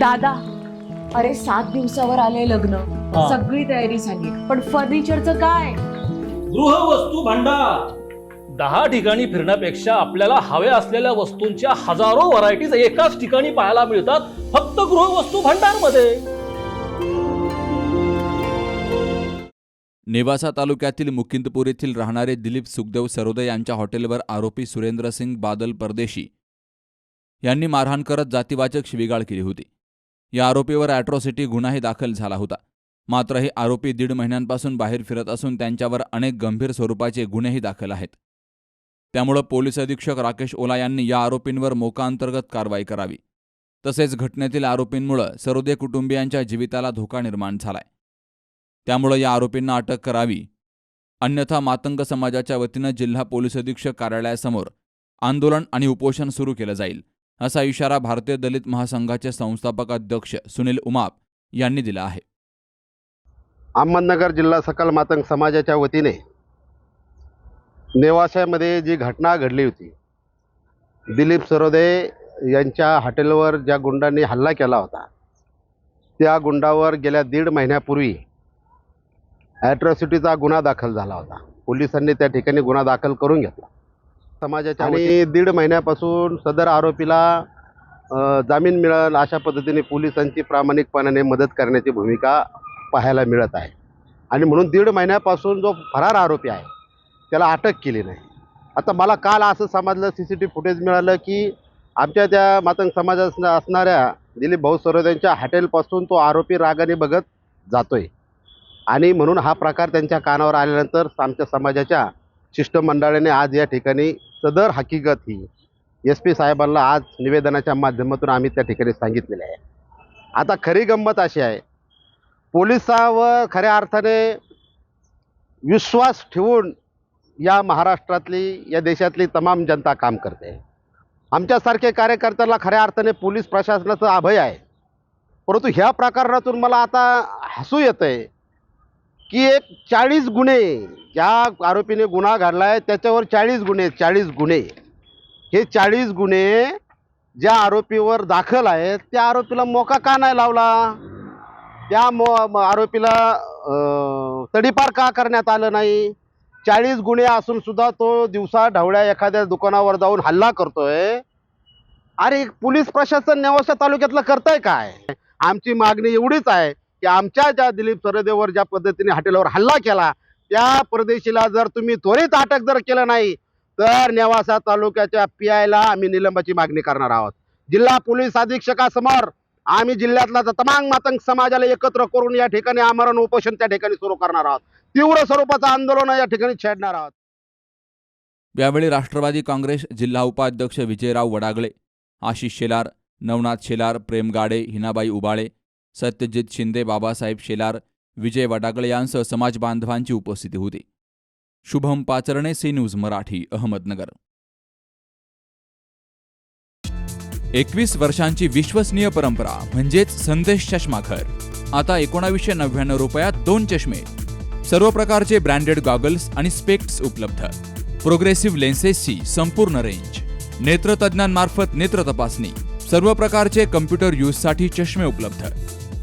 दादा अरे सात दिवसावर आले लग्न. हा. सगळी तयारी झाली. पण फर्निचरचं काय? गृहवस्तू भांडार. दहा ठिकाणी फिरण्यापेक्षा आपल्याला हव्या असलेल्या वस्तूंच्या हजारो व्हरायटीज एकाच ठिकाणी पाहायला मिळतात फक्त गृहवस्तू भांडारमध्ये नेवासा तालुक्यातील मुकिंदपूर येथील राहणारे दिलीप सुखदेव सरोदे यांच्या हॉटेलवर आरोपी सुरेंद्रसिंग बादल परदेशी. यांनी मारहाण करत जातीवाचक शिवीगाळ केली होती. या आरोपीवर अॅट्रॉसिटी गुन्हाही दाखल झाला होता. मात्र हे आरोपी दीड महिन्यांपासून बाहेर फिरत असून त्यांच्यावर अनेक गंभीर स्वरूपाचे गुन्हेही दाखल आहेत. त्यामुळं पोलीस अधीक्षक राकेश ओला यांनी या आरोपींवर मोकाअंतर्गत कारवाई करावी. तसेच घटनेतील आरोपींमुळं सरोदे कुटुंबियांच्या जीविताला धोका निर्माण झालाय. त्यामुळं या आरोपींना अटक करावी. अन्यथा मातंग समाजाच्या वतीनं जिल्हा पोलीस अधीक्षक कार्यालयासमोर आंदोलन आणि उपोषण सुरू केलं जाईल. असा इशारा भारतीय दलित महासंघाचे संस्थापक अध्यक्ष सुनील उमाप यांनी दिला आहे. अहमदनगर जिल्हा सकल मातंग समाजाच्या वतीने नेवाशामध्ये जी घटना घडली होती दिलीप सरोदे यांच्या हॉटेलवर ज्या गुंडांनी हल्ला केला होता त्या गुंडावर गेल्या दीड महिन्यापूर्वी ॲट्रॉसिटीचा गुन्हा दाखल झाला होता. पोलिसांनी त्या ठिकाणी गुन्हा दाखल करून घेतला. समाजाच्या आणि दीड महिन्यापासून सदर आरोपीला जामीन मिळेल अशा पद्धतीने पोलिसांची प्रामाणिकपणाने मदत करण्याची भूमिका पाहायला मिळत आहे. आणि म्हणून दीड महिन्यापासून जो फरार आरोपी आहे त्याला अटक केली नाही. आता मला काल असं समजलं सी सी टी फुटेज मिळालं की आमच्या त्या मातंग समाजात असणाऱ्या दिलीप भाऊ सरोद हॉटेलपासून तो आरोपी रागाने बघत जातोय. आणि म्हणून हा प्रकार त्यांच्या कानावर आल्यानंतर आमच्या समाजाच्या शिष्टमंडळाने आज या ठिकाणी सदर हकीकत ही एस पी साहेबांना आज निवेदनाच्या माध्यमातून आम्ही त्या ठिकाणी सांगितलेले आहे. आता खरी गंमत अशी आहे पोलिसावर खऱ्या अर्थाने विश्वास ठेवून या महाराष्ट्रातली या देशातली तमाम जनता काम करते. आमच्यासारखे कार्यकर्त्याला खऱ्या अर्थाने पोलीस प्रशासनाचं अभय आहे. परंतु ह्या प्रकरणातून मला आता हसू येतं आहे की एक चाळीस गुन्हे ज्या आरोपीने गुन्हा घडला आहे त्याच्यावर चाळीस गुन्हे चाळीस गुन्हे. हे चाळीस गुन्हे ज्या आरोपीवर दाखल आहेत त्या आरोपीला मोका का नाही लावला? त्या मो आरोपीला तडीपार का करण्यात आलं नाही? चाळीस गुन्हे असून सुद्धा तो दिवसा ढवळ्या एखाद्या दुकानावर जाऊन हल्ला करतोय. अरे पोलीस प्रशासन नेवासा तालुक्यातलं करतंय काय? आमची मागणी एवढीच आहे की आमच्या ज्या दिलीप सरदेवर ज्या पद्धतीने हॉटेलवर हल्ला केला त्या प्रदेशीला जर तुम्ही त्वरित अटक जर केलं नाही तर नेवासा तालुक्याच्या पी आयला आम्ही निलंबाची मागणी करणार आहोत. जिल्हा पोलीस अधीक्षकासमोर आम्ही जिल्ह्यातला तमांग मातंग समाजाला एकत्र करून या ठिकाणी आमरण उपोषण त्या ठिकाणी सुरू करणार आहोत. तीव्र स्वरूपाचं आंदोलन या ठिकाणी छेडणार आहोत. यावेळी राष्ट्रवादी काँग्रेस जिल्हा उपाध्यक्ष विजयराव वडागळे आशिष शेलार नवनाथ शेलार प्रेम गाडे हिनाबाई उबाळे सत्यजित शिंदे बाबासाहेब शेलार विजय वडागळे यांसह समाज बांधवांची उपस्थिती होती. Shubham Pacharne C news Marathi Ahmednagar. एकवीस वर्षांची विश्वसनीय परंपरा म्हणजेच संदेश चष्माघर. आता एकोणावीसशे नव्याण्णव रुपयात दोन चष्मे. सर्व प्रकारचे ब्रँडेड गॉगल्स आणि स्पेक्ट्स उपलब्ध. प्रोग्रेसिव्ह लेन्सेसची संपूर्ण रेंज. नेत्रतज्ञांमार्फत नेत्र तपासणी. सर्व प्रकारचे कम्प्युटर यूजसाठी चष्मे उपलब्ध.